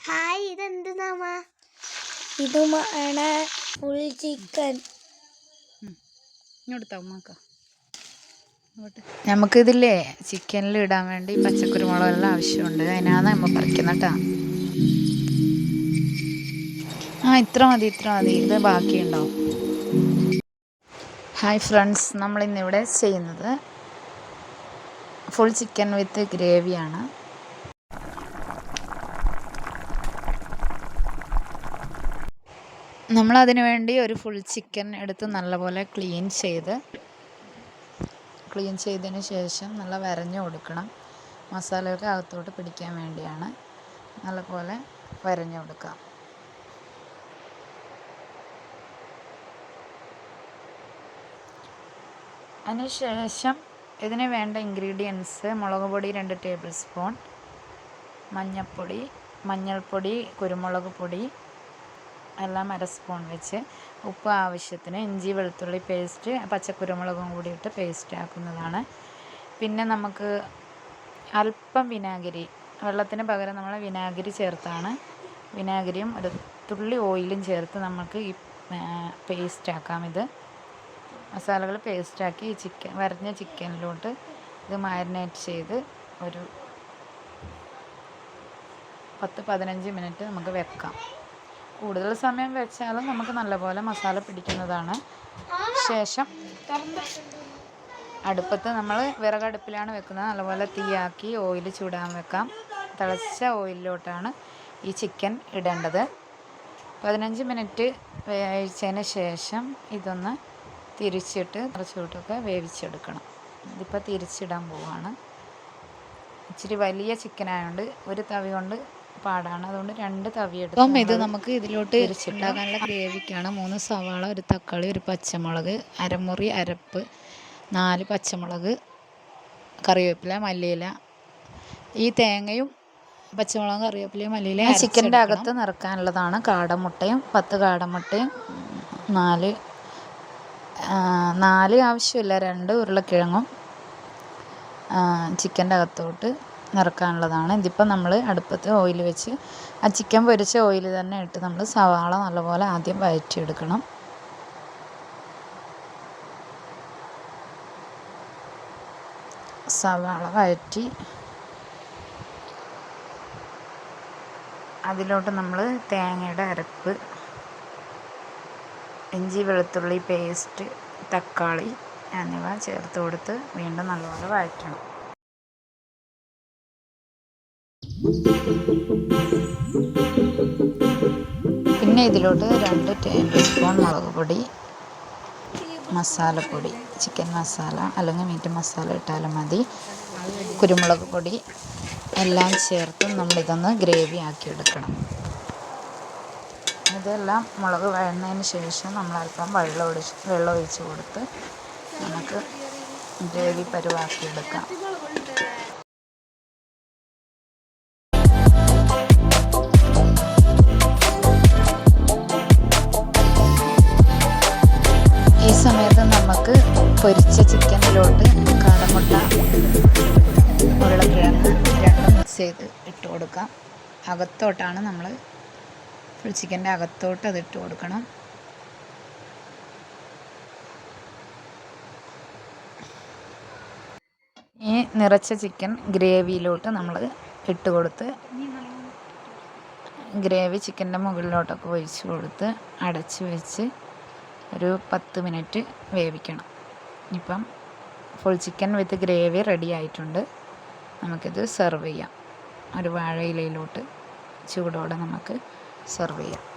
Hi ഇതെന്ത് നാമ ഇതുമാണ് full chicken നമുക്കിതില്ലേ ചിക്കനിൽ ഇടാൻ വേണ്ടി പച്ചക്കുരുമുളകെല്ലാം ആവശ്യമുണ്ട്. അതിനാണ് നമ്മൾ പറിക്കുന്നത് കേട്ടോ. ആ ഇത്ര മതി ഇത്ര മതി. ഇത് ബാക്കിയുണ്ടാവും ഹായ് ഫ്രണ്ട്സ് നമ്മൾ നമ്മളിന്നിവിടെ ചെയ്യുന്നത് ഫുൾ ചിക്കൻ വിത്ത് ഗ്രേവിയാണ് നമ്മളതിന് വേണ്ടി ഒരു ഫുൾ ചിക്കൻ എടുത്ത് നല്ലപോലെ ക്ലീൻ ചെയ്ത് ക്ലീൻ ചെയ്തതിന് ശേഷം നല്ല വരഞ്ഞു കൊടുക്കണം. മസാലയൊക്കെ അകത്തോട്ട് പിടിക്കാൻ വേണ്ടിയാണ് നല്ലപോലെ വരഞ്ഞു കൊടുക്കുക. അതിന് ശേഷം ഇതിന് വേണ്ട ഇൻഗ്രീഡിയൻസ് മുളക് പൊടി രണ്ട് ടേബിൾ സ്പൂൺ മഞ്ഞൾപ്പൊടി മഞ്ഞൾപ്പൊടി കുരുമുളക് പൊടി എല്ലാം അര സ്പൂൺ വെച്ച് ഉപ്പ് ആവശ്യത്തിന് ഇഞ്ചി വെളുത്തുള്ളി പേസ്റ്റ് പച്ചക്കുരുമുളകും കൂടി ഇട്ട് പേസ്റ്റ് ആക്കുന്നതാണ്. പിന്നെ നമുക്ക് അല്പം വിനാഗിരി വെള്ളത്തിന് പകരം നമ്മൾ വിനാഗിരി ചേർത്താണ്. വിനാഗിരിയും ഒരു തുള്ളി ഓയിലും ചേർത്ത് നമുക്ക് ഈ പേസ്റ്റ് ആക്കാം ഇത്. മസാലകൾ പേസ്റ്റാക്കി ഈ ചിക്കൻ വരഞ്ഞ ചിക്കനിലോട്ട് ഇത് മാരിനേറ്റ് ചെയ്ത് ഒരു പത്ത് പതിനഞ്ച് മിനിറ്റ് നമുക്ക് വെക്കാം. കൂടുതൽ സമയം വെച്ചാലും നമുക്ക് നല്ലപോലെ മസാല പിടിക്കുന്നതാണ്. ശേഷം അടുപ്പത്ത് നമ്മൾ വിറകടുപ്പിലാണ് വെക്കുന്നത്. നല്ലപോലെ തീയാക്കി ഓയിൽ ചൂടാൻ വെക്കാം. തിളച്ച ഓയിലിലോട്ടാണ് ഈ ചിക്കൻ ഇടേണ്ടത്. പതിനഞ്ച് മിനിറ്റ് വേവിച്ചതിന് ശേഷം ഇതൊന്ന് തിരിച്ചിട്ട് കുറച്ചുകൂട്ടൊക്കെ വേവിച്ചെടുക്കണം. ഇതിപ്പോൾ തിരിച്ചിടാൻ പോവാണ്. ഇച്ചിരി വലിയ ചിക്കൻ ആയതുകൊണ്ട് ഒരു തവി കൊണ്ട് പാടാണ്. അതുകൊണ്ട് രണ്ട് തവി എടുക്കും ഇത് നമുക്ക് ഇതിലോട്ട് ഉണ്ടാക്കാനുള്ള ഗ്രേവിക്കാണ്. മൂന്ന് സവാള ഒരു തക്കാളി ഒരു പച്ചമുളക് അരമുറി അരപ്പ് നാല് പച്ചമുളക് കറിവേപ്പില മല്ലിയില. ഈ തേങ്ങയും പച്ചമുളകും കറിവേപ്പിലയും മല്ലിയില ചിക്കന്റെ അകത്ത് നിറക്കാനുള്ളതാണ്. കാടമുട്ടയും പത്ത് കാടമുട്ടയും നാല് നാല് ആവശ്യമില്ല രണ്ട് ഉരുളക്കിഴങ്ങും ചിക്കന്റെ അകത്തോട്ട്. നിറക്കാനുള്ളതാണ്. ഇതിപ്പോൾ നമ്മൾ അടുപ്പത്ത് ഓയിൽ വെച്ച് ആ ചിക്കൻ പൊരിച്ച ഓയിൽ തന്നെ ഇട്ട് നമ്മൾ സവാള നല്ലപോലെ ആദ്യം വഴറ്റിയെടുക്കണം. സവാള വഴറ്റി അതിലോട്ട് നമ്മൾ തേങ്ങയുടെ അരപ്പ് ഇഞ്ചി വെളുത്തുള്ളി പേസ്റ്റ് തക്കാളി എന്നിവ ചേർത്ത് കൊടുത്ത് വീണ്ടും നല്ലപോലെ വഴറ്റണം. പിന്നെ ഇതിലോട്ട് രണ്ട് ടേബിൾ സ്പൂൺ മുളക് പൊടി മസാലപ്പൊടി ചിക്കൻ മസാല അല്ലെങ്കിൽ മീറ്റ് മസാല ഇട്ടാലും മതി. കുരുമുളക് പൊടി എല്ലാം ചേർത്ത് നമ്മളിതൊന്ന് ഗ്രേവി ആക്കി എടുക്കണം. ഇതെല്ലാം മുളക് വഴന്നതിന് ശേഷം നമ്മൾ അല്പം വെള്ളം ഒഴിച്ച് വെള്ളം ഒഴിച്ച് കൊടുത്ത് നമുക്ക് ഗ്രേവി പരുവാക്കിയെടുക്കാം പൊരിച്ച ചിക്കനിലോട്ട് കാടമുട്ട ഉരുളക്കിഴങ്ങ് രണ്ടും മിക്സ് ചെയ്ത് ഇട്ട് കൊടുക്കാം. അകത്തോട്ടാണ് നമ്മൾ ഫുൾ ചിക്കന്റെ അകത്തോട്ട് അത് ഇട്ട് കൊടുക്കണം. ഈ നിറച്ച ചിക്കൻ ഗ്രേവിയിലോട്ട് നമ്മൾ ഇട്ട് കൊടുത്ത് ഗ്രേവി ചിക്കന്റെ മുകളിലോട്ടൊക്കെ ഒഴിച്ച് കൊടുത്ത് അടച്ച് വെച്ച് ഒരു പത്ത് മിനിറ്റ് വേവിക്കണം. ഇപ്പം full chicken with gravy ready ആയിട്ടുണ്ട്. നമുക്കിത് സെർവ് ചെയ്യാം. ഒരു വാഴയിലയിലോട്ട് ചൂടോടെ നമുക്ക് സെർവ് ചെയ്യാം.